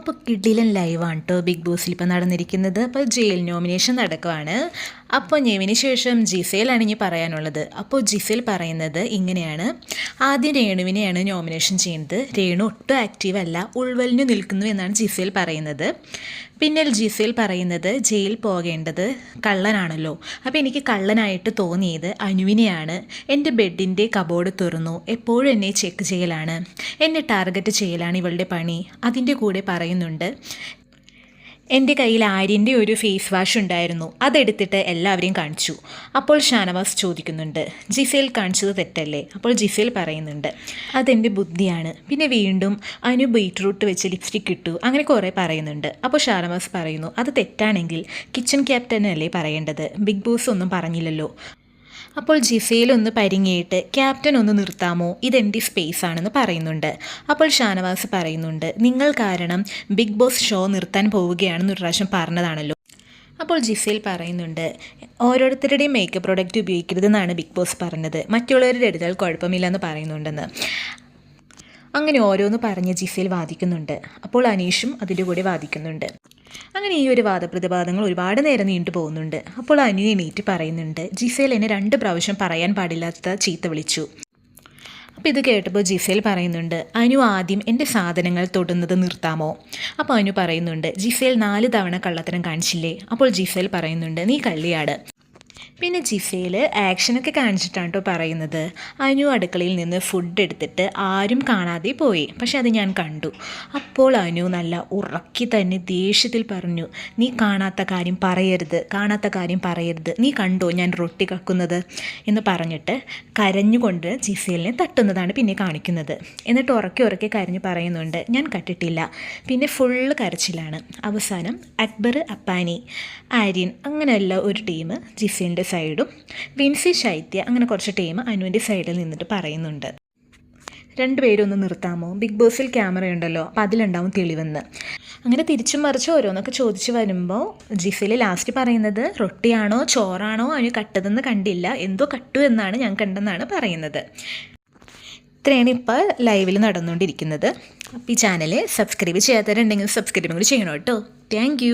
അപ്പോൾ കിഡിലൻ ലൈവാണ് കേട്ടോ ബിഗ് ബോസിൽ ഇപ്പോൾ നടന്നിരിക്കുന്നത്. അപ്പോൾ ജയിൽ നോമിനേഷൻ നടക്കുവാണ്. അപ്പോൾ ഞെവിന് ശേഷം ജിസേലാണ് ഇനി പറയാനുള്ളത്. അപ്പോൾ ജിസേൽ പറയുന്നത് ഇങ്ങനെയാണ്. ആദ്യം രേണുവിനെയാണ് നോമിനേഷൻ ചെയ്യുന്നത്. രേണു ഒട്ടും ആക്റ്റീവ് അല്ല ഉൾവലിഞ്ഞു നിൽക്കുന്നു എന്നാണ് ജിസേൽ പറയുന്നത്. പിന്നെ ജിസേൽ പറയുന്നത് ജയിൽ പോകേണ്ടത് കള്ളനാണല്ലോ. അപ്പോൾ എനിക്ക് കള്ളനായിട്ട് തോന്നിയത് അനുവിനെയാണ്. എന്റെ ബെഡിന്റെ കബോർഡ് തുറന്നു. എപ്പോഴും എന്നെ ചെക്ക് ചെയ്യലാണ്. എന്നെ ടാർഗറ്റ് ചെയ്യലാണ് ഇവളുടെ പണി. അതിന്റെ കൂടെ പറയുന്നുണ്ട്. എന്റെ കയ്യിൽ ആര്യന്റെ ഒരു ഫേസ് വാഷ് ഉണ്ടായിരുന്നു. അതെടുത്തിട്ട് എല്ലാവരെയും കാണിച്ചു. അപ്പോൾ ഷാനവാസ് ചോദിക്കുന്നുണ്ട് ജിസേൽ കാണിച്ചത് തെറ്റല്ലേ? അപ്പോൾ ജിസേൽ പറയുന്നുണ്ട് അതെന്റെ ബുദ്ധിയാണ്. പിന്നെ വീണ്ടും അനു ബീറ്റ്റൂട്ട് വെച്ച് ലിപ്സ്റ്റിക് ഇട്ടു. അങ്ങനെ കുറേ പറയുന്നുണ്ട്. അപ്പോൾ ഷാനവാസ് പറയുന്നു അത് തെറ്റാണെങ്കിൽ കിച്ചൺ ക്യാപ്റ്റനല്ലേ പറയേണ്ടത്? ബിഗ് ബോസ് ഒന്നും പറഞ്ഞില്ലല്ലോ. അപ്പോൾ ജിസയിൽ ഒന്ന് പരിങ്ങിയിട്ട് ക്യാപ്റ്റൻ ഒന്ന് നിർത്താമോ? ഇതെന്റെ സ്പേസ് ആണെന്ന് പറയുന്നുണ്ട്. അപ്പോൾ ഷാനവാസ് പറയുന്നുണ്ട് നിങ്ങൾ കാരണം ബിഗ് ബോസ് ഷോ നിർത്താൻ പോവുകയാണെന്ന് ഒരു പ്രാവശ്യം പറഞ്ഞതാണല്ലോ. അപ്പോൾ ജിസയിൽ പറയുന്നുണ്ട് ഓരോരുത്തരുടെയും മേക്കപ്പ് പ്രോഡക്റ്റ് ഉപയോഗിക്കരുതെന്നാണ് ബിഗ് ബോസ് പറഞ്ഞത്. മറ്റുള്ളവരുടെ എടുത്താൽ കുഴപ്പമില്ലെന്ന് പറയുന്നുണ്ടെന്ന്. അങ്ങനെ ഓരോന്ന് പറഞ്ഞ് ജിസയിൽ വാദിക്കുന്നുണ്ട്. അപ്പോൾ അനീഷും അതിന്റെ കൂടെ വാദിക്കുന്നുണ്ട്. അങ്ങനെ ഈ ഒരു വാദപ്രതിവാദങ്ങൾ ഒരുപാട് നേരം നീണ്ടു പോകുന്നുണ്ട്. അപ്പോൾ അനു എണീറ്റ് പറയുന്നുണ്ട് ജിസേൽ എന്നെ രണ്ട് പ്രാവശ്യം പറയാൻ പാടില്ലാത്ത ചീത്ത വിളിച്ചു. അപ്പോൾ ഇത് കേട്ടപ്പോൾ ജിസേൽ പറയുന്നുണ്ട് അനു ആദ്യം എന്റെ സാധനങ്ങൾ തൊടുന്നത് നിർത്താമോ? അപ്പോൾ അനു പറയുന്നുണ്ട് ജിസേൽ നാല് തവണ കള്ളത്തരം കാണിച്ചില്ലേ? അപ്പോൾ ജിസേൽ പറയുന്നുണ്ട് നീ കള്ളിയാട്. പിന്നെ ജിഫയിൽ ആക്ഷനൊക്കെ കാണിച്ചിട്ടാണ് കേട്ടോ പറയുന്നത്. അനു അടുക്കളയിൽ നിന്ന് ഫുഡ് എടുത്തിട്ട് ആരും കാണാതെ പോയി. പക്ഷെ അത് ഞാൻ കണ്ടു. അപ്പോൾ അനു നല്ല ഉറക്കി തന്നെ ദേഷ്യത്തിൽ പറഞ്ഞു നീ കാണാത്ത കാര്യം പറയരുത് കാണാത്ത കാര്യം പറയരുത്. നീ കണ്ടോ ഞാൻ റൊട്ടി കക്കുന്നത്? എന്ന് പറഞ്ഞിട്ട് കരഞ്ഞുകൊണ്ട് ജിഫേലിനെ തട്ടുന്നതാണ് പിന്നെ കാണിക്കുന്നത്. എന്നിട്ട് ഉറക്കി ഉറക്കി കരഞ്ഞു പറയുന്നുണ്ട് ഞാൻ കട്ടിട്ടില്ല. പിന്നെ ഫുള്ള് കരച്ചിലാണ്. അവസാനം അക്ബർ അപ്പാനി ആര്യൻ അങ്ങനെയുള്ള ഒരു ടീം ജിസേലിന്റെ സൈഡും വിൻസി ശൈത്യ അങ്ങനെ കുറച്ച് ടീം അനുവിന്റെ സൈഡിൽ നിന്നിട്ട് പറയുന്നുണ്ട്. രണ്ടുപേരും ഒന്ന് നിർത്താമോ? ബിഗ് ബോസിൽ ക്യാമറ ഉണ്ടല്ലോ അപ്പോൾ അതിലുണ്ടാവും തെളിവെന്ന്. അങ്ങനെ തിരിച്ചും മറിച്ച് ഓരോന്നൊക്കെ ചോദിച്ചു വരുമ്പോൾ ജിഫിൽ ലാസ്റ്റ് പറയുന്നത് റൊട്ടിയാണോ ചോറാണോ അതിന് കട്ടതെന്ന് കണ്ടില്ല എന്തോ കട്ടു എന്നാണ് ഞാൻ കണ്ടെന്നാണ് പറയുന്നത്. ഇത്രയാണ് ഇപ്പോൾ ലൈവിൽ നടന്നുകൊണ്ടിരിക്കുന്നത്. അപ്പോൾ ഈ ചാനൽ സബ്സ്ക്രൈബ് ചെയ്യാത്തവരുണ്ടെങ്കിൽ സബ്സ്ക്രൈബും കൂടി ചെയ്യണം കേട്ടോ. താങ്ക്